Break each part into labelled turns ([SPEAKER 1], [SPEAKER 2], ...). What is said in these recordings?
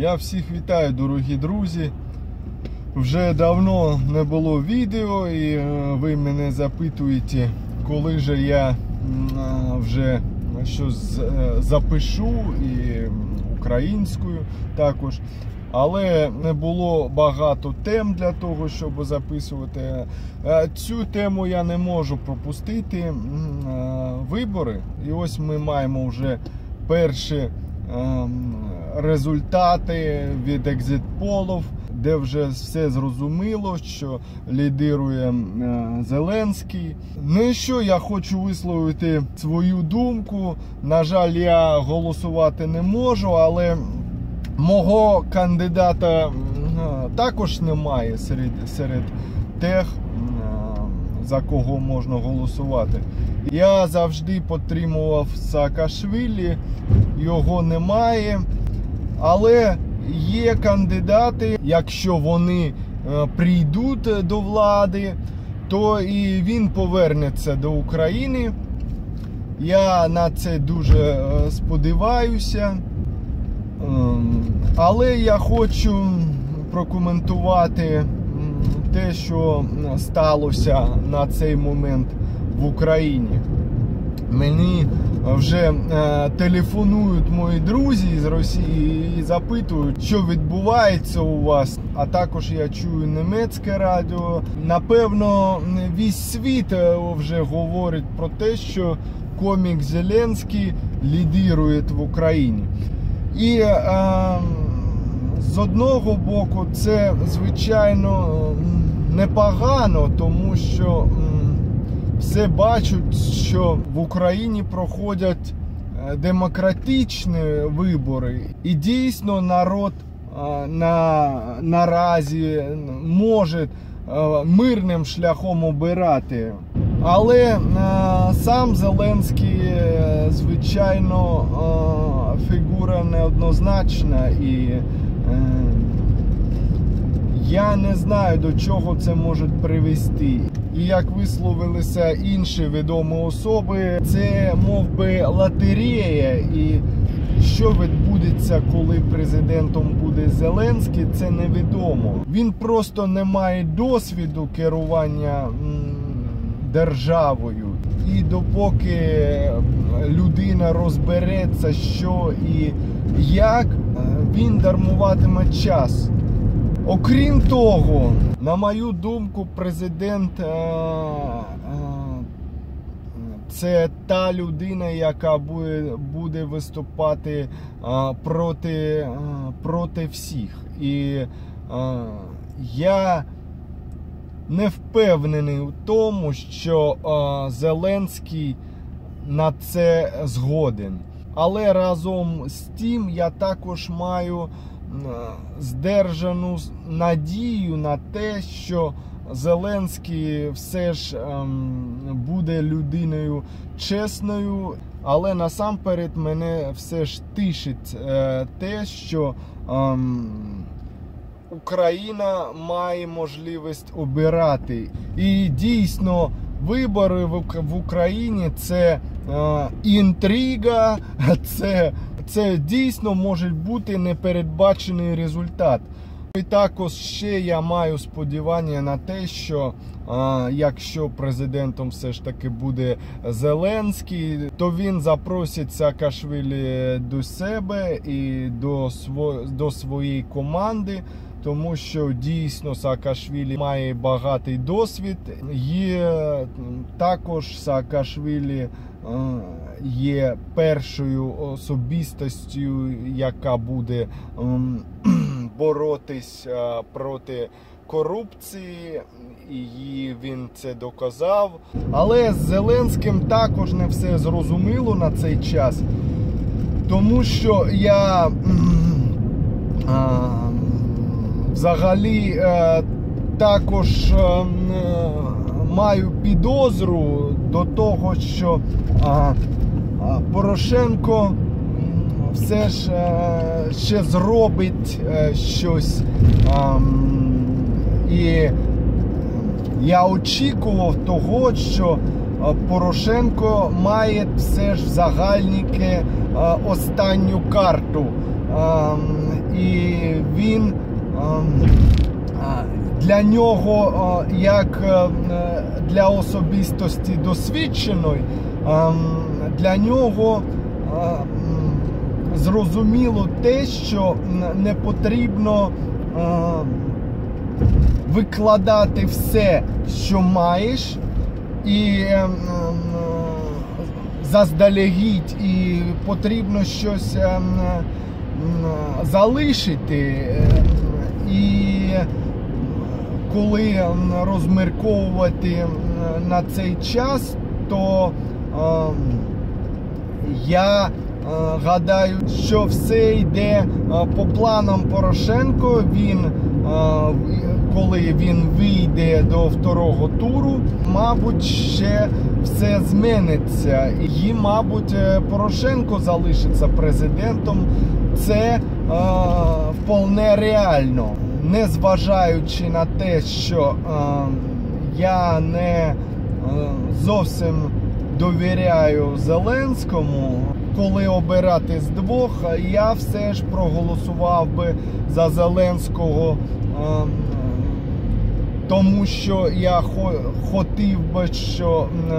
[SPEAKER 1] Я всіх вітаю, дорогі друзі. Вже давно не було відео, і е, ви мене запитуєте, коли же я вже щось е, запишу і українською також. Але не було багато тем для того, щоб записувати. Е, Цю тему я не можу пропустити. Вибори. І ось ми маємо вже перші ем, результати від екзитполів, де вже все зрозуміло, що лідирує е, Зеленський. Ну і що я хочу висловити свою думку. На жаль, я голосувати не можу, але мого кандидата е, також немає серед, серед тих, е, за кого можна голосувати. Я завжди підтримував Саакашвілі, його немає. Але є кандидати, якщо вони е, прийдуть до влади, то і він повернеться до України. Я на це дуже е, сподіваюся. Ем, Але я хочу прокоментувати те, що сталося на цей момент в Україні. Мені вже е, телефонують мої друзі з Росії і запитують, що відбувається у вас. А також я чую німецьке радіо. Напевно, весь світ е, вже говорить про те, що комік Зеленський лідирує в Україні. І е, з одного боку, це звичайно непогано, тому що. Все бачать, що в Україні проходять е, демократичні вибори, і дійсно народ е, на, наразі може е, мирним шляхом обирати. Але сам Зеленський, звичайно, фігура неоднозначна і. я не знаю до чого це може привести. І як висловилися інші відомі особи, це мов би лотерея. І що відбудеться, коли президентом буде Зеленський, це невідомо. Він просто не має досвіду керування державою. І допоки людина розбереться, що і як, е, він дармуватиме час. Окрім того, на мою думку, президент е, е, це та людина, яка буде, виступати е, проти, проти всіх. І я не впевнений у тому, що Зеленський на це згоден. Але разом з тим я також маю здержану надію на те, що Зеленський все ж ем, буде людиною чесною, але насамперед мене все ж тишить е, те, що ем, Україна має можливість обирати. І дійсно вибори в Україні це е, інтрига, це, це дійсно може бути непередбачений результат. І також ще я маю сподівання на те, що а, якщо президентом все ж таки буде Зеленський, то він запросить Саакашвілі до себе і до, сво, до своєї команди. Тому що дійсно Саакашвілі має багатий досвід. Є також Саакашвілі є першою особистостю, яка буде ем, боротись е, проти корупції, і він це доказав. Але з Зеленським також не все зрозуміло на цей час, тому що я взагалі е, також е, м, е, маю підозру до того, що а, а, Порошенко все ж е, ще зробить е, щось. а, І я очікував того, що Порошенко має все ж в загальники останню карту. І а, для нього, як е, е, для особистості досвідченої, для нього зрозуміло те, що не потрібно викладати все, що маєш, і ем, заздалегідь, і потрібно щось ем, залишити. І коли ем, розмірковувати ем, на цей час, то ем, я е, гадаю, що все йде е, по планам Порошенко. Він, е, коли він вийде до второго туру, мабуть, ще все зміниться. І, мабуть, е, Порошенко залишиться президентом. Це е, вполне реально, незважаючи на те, що е, я не е, зовсім довіряю Зеленському. Коли обирати з двох, я все ж проголосував би за Зеленського, ем, тому що я хотів би, що е,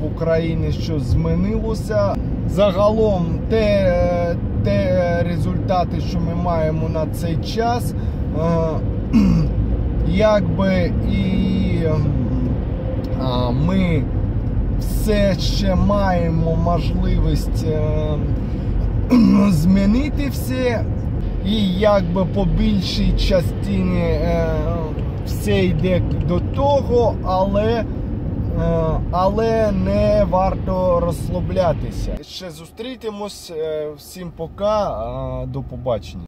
[SPEAKER 1] в Україні щось змінилося. Загалом, те, те результати, що ми маємо на цей час, е, якби і ем, ми все ще маємо можливість е, змінити все, і якби по більшій частині е, все йде до того, але, е, але не варто розслаблятися. Ще зустрітимось. Е, всім пока, е, до побачення.